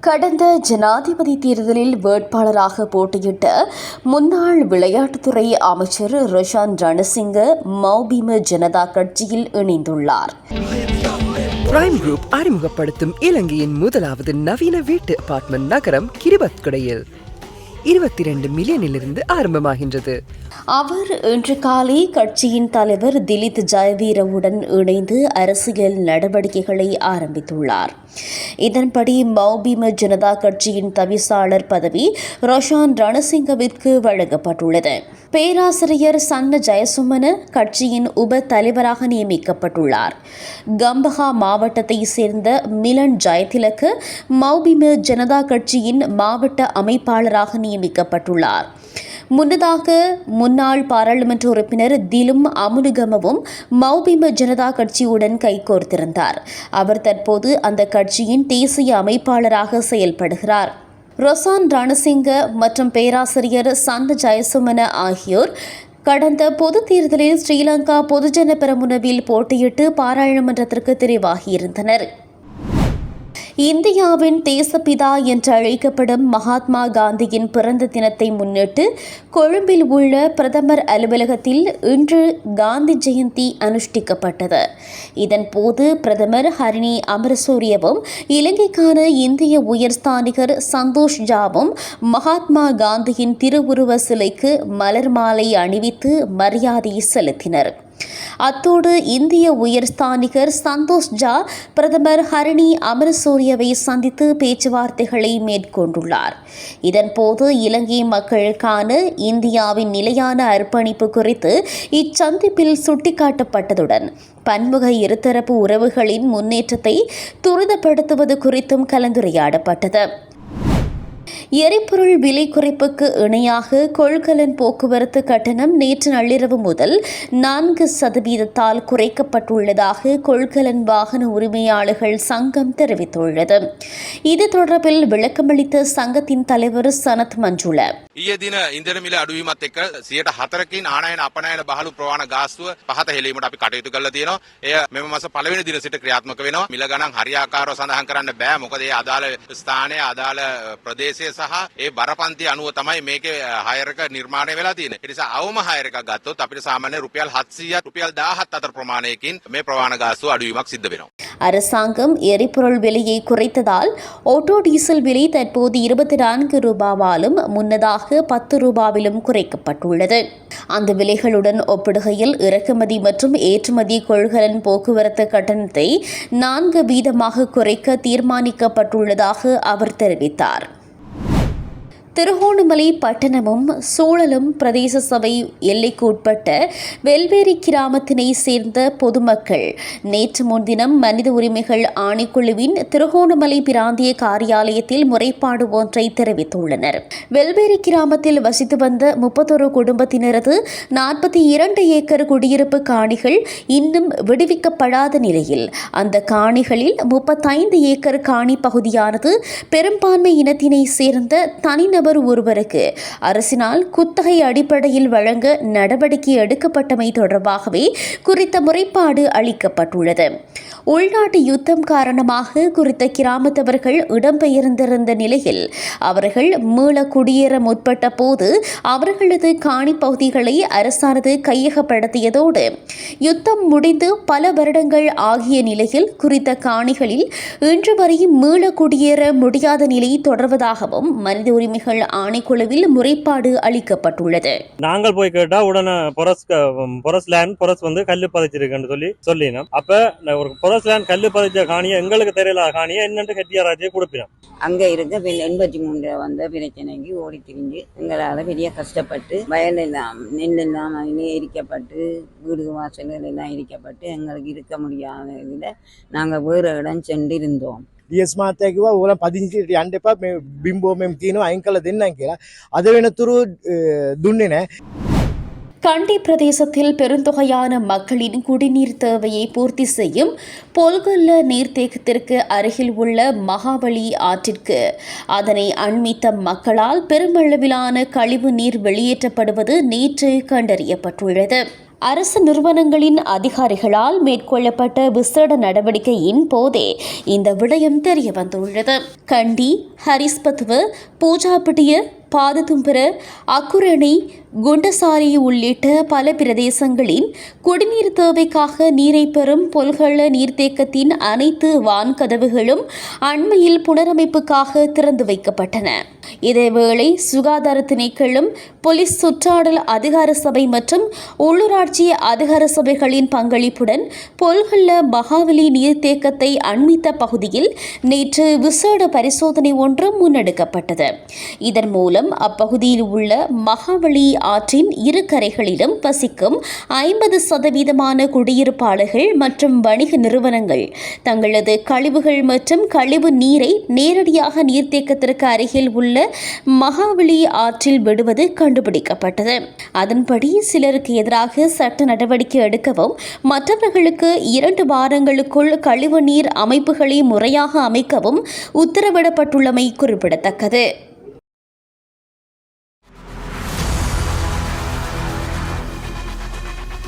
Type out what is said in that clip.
கடந்த ஜனாதிபதி தேர்தலில் வேட்பாளராக போட்டியிட்ட முன்னாள் விளையாட்டுத்துறை அமைச்சர் ரோஷான் ரணசிங்க மௌபிம ஜனதா கட்சியில் இணைந்துள்ளார். பிரைம் குரூப் அறிமுகப்படுத்தும் இலங்கையின் முதலாவது நவீன வீட்டு அபார்ட்மெண்ட் நகரம் கிரிபத்குடையில். இருபத்தி ரெண்டு மில்லியனிலிருந்து ஆரம்பமாகின்றது. அவர் இன்று காலை கட்சியின் தலைவர் திலித் ஜெயவீரவுடன் இணைந்து அரசியல் நடவடிக்கைகளை ஆரம்பித்துள்ளார். இதன்படி மௌபிம ஜனதா கட்சியின் தவிசாளர் பதவி ரோஷான் ரணசிங்கவிற்கு வழங்கப்பட்டுள்ளது. பேராசிரியர் சன்ன ஜெயசுமன கட்சியின் உப தலைவராக நியமிக்கப்பட்டுள்ளார். கம்பஹா மாவட்டத்தை சேர்ந்த மிலன் ஜெயதிலக்கு மௌபிம ஜனதா கட்சியின் மாவட்ட அமைப்பாளராக நியமிக்கப்பட்டுள்ளார். முன்னதாக முன்னாள் பாராளுமன்ற உறுப்பினர் திலும் அமுனுகமவும் மௌபிம ஜனதா கட்சியுடன் கைகோர்த்திருந்தார். அவர் தற்போது அந்த கட்சியின் தேசிய அமைப்பாளராக செயல்படுகிறார். ரொசான் ரணசிங்க மற்றும் பேராசிரியர் சந்த ஜெயசுமன ஆகியோர் கடந்த பொதுத் தேர்தலில் ஸ்ரீலங்கா பொதுஜன பெரமுனவில் போட்டியிட்டு பாராளுமன்றத்திற்கு தெரிவாகியிருந்தனர். இந்தியாவின் தேசப்பிதா என்று அழைக்கப்படும் மகாத்மா காந்தியின் பிறந்த தினத்தை முன்னிட்டு கொழும்பில் உள்ள பிரதமர் அலுவலகத்தில் இன்று காந்தி ஜெயந்தி அனுஷ்டிக்கப்பட்டது. இதன்போது பிரதமர் ஹரிணி அமரசூரியவும் இலங்கைக்கான இந்திய உயர்ஸ்தானிகர் சந்தோஷ் ஜாவும் மகாத்மா காந்தியின் திருவுருவ சிலைக்கு மலர் மாலை அணிவித்து மரியாதை செலுத்தினர். அத்தோடு இந்திய உயர்ஸ்தானிகர் சந்தோஷ் ஜா பிரதமர் ஹரிணி அமரசூரியவை சந்தித்து பேச்சுவார்த்தைகளை மேற்கொண்டுள்ளார். இதன்போது இலங்கை மக்களுக்கான இந்தியாவின் நிலையான அர்ப்பணிப்பு குறித்து இச்சந்திப்பில் சுட்டிக்காட்டப்பட்டதுடன் பன்முக இருதரப்பு உறவுகளின் முன்னேற்றத்தை துரிதப்படுத்துவது குறித்தும் கலந்துரையாடப்பட்டது. எரிபொருள் விலை குறைப்புக்கு இணையாக கொள்கலன் போக்குவரத்து கட்டணம் நேற்று நள்ளிரவு முதல் நான்கு சதவீதத்தால் குறைக்கப்பட்டுள்ளதாக கொள்கலன் வாகன உரிமையாளர்கள் சங்கம் தெரிவித்துள்ளது இது தொடர்பில் விளக்கமளித்த சங்கத்தின் தலைவர் சனத் மஞ்சுள ඊයේ දින ඉන්දන මිල අඩුවීමත් එක්ක සියයට හතරකින් ආනයන අපනයන බහලු ප්‍රවාණ ගාස්තුව පහත හෙලීමට අපි කටයුතු කරලා තියෙනවා. එය මෙම මාස පළවෙනි දින සිට ක්‍රියාත්මක වෙනවා. මිල ගණන් හරියාකාරව සඳහන් කරන්න බෑ. මොකද ඒ අදාළ ස්ථානය අදාළ ප්‍රදේශය සහ ඒ බරපන්ති අනුව තමයි මේකේ හයර් එක නිර්මාණය වෙලා තියෙන්නේ. ඒ නිසා අවම හයර් එකක් ගත්තොත් අපිට සාමාන්‍ය රුපියල් 700 රුපියල් 17 අතර ප්‍රමාණයකින් මේ ප්‍රවාණ ගාස්තුව අඩුවීමක් සිද්ධ වෙනවා. அரசாங்கம் எரிபொருள் விலையை குறைத்ததால் ஆட்டோ டீசல் விலை தற்போது இருபத்தி நான்கு ரூபாவாலும் முன்னதாக பத்து ரூபாவிலும் குறைக்கப்பட்டுள்ளது அந்த விலைகளுடன் ஒப்பிடுகையில் இறக்குமதி மற்றும் ஏற்றுமதி கொள்கலன் போக்குவரத்து கட்டணத்தை நான்கு வீதமாக குறைக்க தீர்மானிக்கப்பட்டுள்ளதாக அவர் தெரிவித்தார் திருகோணமலை பட்டணமும் சூழலும் பிரதேச சபை எல்லைக்கு உட்பட்ட வெல்வேரி கிராமத்தினை சேர்ந்த பொதுமக்கள். நேற்று முன்தினம் மனித உரிமைகள் ஆணைக்குழுவின் திருகோணமலை பிராந்திய காரியாலயத்தில் முறைப்பாடு ஒன்றை தெரிவித்துள்ளனர். வெல்வேரி கிராமத்தில் வசித்து வந்த முப்பத்தொரு குடும்பத்தினரது நாற்பத்தி இரண்டு ஏக்கர் குடியிருப்பு காணிகள் இன்னும் விடுவிக்கப்படாத நிலையில் அந்த காணிகளில் முப்பத்தைந்து ஏக்கர் காணி பகுதியானது பெரும்பான்மை இனத்தினை சேர்ந்த தனிநபர் நபர் ஒருவருக்கு அரசினால் குத்தகை அடிப்படையில் வழங்க நடவடிக்கை எடுக்கப்பட்டமை தொடர்பாகவே குறித்த முறைப்பாடு அளிக்கப்பட்டுள்ளது. உள்நாட்டு யுத்தம் காரணமாக குறித்த கிராமத்தவர்கள் இடம்பெயர்ந்திருந்த நிலையில் அவர்கள் மீள குடியேற முற்பட்ட போது அவர்களது காணி பகுதிகளை அரசானது கையகப்படுத்தியதோடு யுத்தம் முடிந்து பல வருடங்கள் ஆகிய நிலையில் குறித்த காணிகளில் இன்று வரை மீள குடியேற முடியாத நிலை தொடர்வதாகவும் மனித உரிமைகள் ஆணைக்குழுவில் முறைப்பாடு அளிக்கப்பட்டுள்ளது. நாங்கள் போய் கேட்டா உடனே பொரஸ் பொரஸ் லேண்ட் பொரஸ் வந்து கல்லு பதிச்சிருக்குன்னு சொல்லி சொல்லினோம். அப்ப ஒரு பொரஸ் லேண்ட் கல்லு பதிச்ச காணியை எங்களுக்கு தெரியல காணியை என்னன்னு கெட்டியாராஜே கொடுப்பினோம் அங்க இருந்த பின் எண்பத்தி மூணுல வந்த பிரச்சனைக்கு ஓடி திரிஞ்சு எங்களால பெரிய கஷ்டப்பட்டு வயல் எல்லாம் நெல் எல்லாம் அதிலே எரிக்கப்பட்டு வீடு வாசல்கள் எல்லாம் எரிக்கப்பட்டு எங்களுக்கு இருக்க முடியாத இதுல நாங்க வேறு இடம் சென்று இருந்தோம் ඩියස් මාතය කිව්වා ඕගොල්ලන් පදිංචිට යන්න එපා මේ බිම්බෝ මෙම් තියෙනවා අයින් කළා දෙන්නම් කියලා. අද වෙනතුරු අ, දුන්නේ නැහැ. கண்டி பிரதேசத்தில் பெருந்தொகையான மக்களின் குடிநீர் தேவையை பூர்த்தி செய்யும் பொல்கொல்ல நீர்த்தேக்கத்திற்கு அருகில் உள்ள மகாபலி ஆற்றிற்கு. அதனை அண்மித்த மக்களால் பெருமளவிலான கழிவு நீர் வெளியேற்றப்படுவது நேற்று கண்டறியப்பட்டுள்ளது. அரசு நிறுவனங்களின் அதிகாரிகளால் மேற்கொள்ளப்பட்ட விசேட நடவடிக்கையின் போதே இந்த விடயம் தெரிய வந்துள்ளது கண்டி ஹரிஸ்பத்வு பூஜாபட்டிய பாததும்பர அக்குரணி குண்டசாரி உள்ளிட்ட பல பிரதேசங்களின் குடிநீர் தேவைக்காக நீரை பெறும் பொல்கள நீர்த்தேக்கத்தின் அனைத்து வான்கதவுகளும் அண்மையில் புனரமைப்புக்காக திறந்து வைக்கப்பட்டன. இதேவேளை சுகாதார திணைக்களும் போலீஸ் சுற்றாடல் அதிகார சபை மற்றும் உள்ளூராட்சி அதிகார சபைகளின் பங்களிப்புடன் பொல்கல்ல மகாவலி நீர்த்தேக்கத்தை அண்மித்த பகுதியில் நேற்று விசேட பரிசோதனை ஒன்று முன்னெடுக்கப்பட்டது. இதன் மூலம் அப்பகுதியில் உள்ள மகாவலி ஆற்றின் இரு கரைகளிலும் வசிக்கும் ஐம்பது சதவீதமான குடியிருப்பாளர்கள் மற்றும் வணிக நிறுவனங்கள். தங்களது கழிவுகள் மற்றும் கழிவு நீரை நேரடியாக நீர்த்தேக்கத்திற்கு அருகில் உள்ள மகாவலி ஆற்றில் விடுவது கண்டுபிடிக்கப்பட்டது. அதன்படி சிலருக்கு எதிராக சட்ட நடவடிக்கை எடுக்கவும் மற்றவர்களுக்கு இரண்டு வாரங்களுக்குள் கழிவு நீர் அமைப்புகளை முறையாக அமைக்கவும் உத்தரவிடப்பட்டுள்ளமை குறிப்பிடத்தக்கது.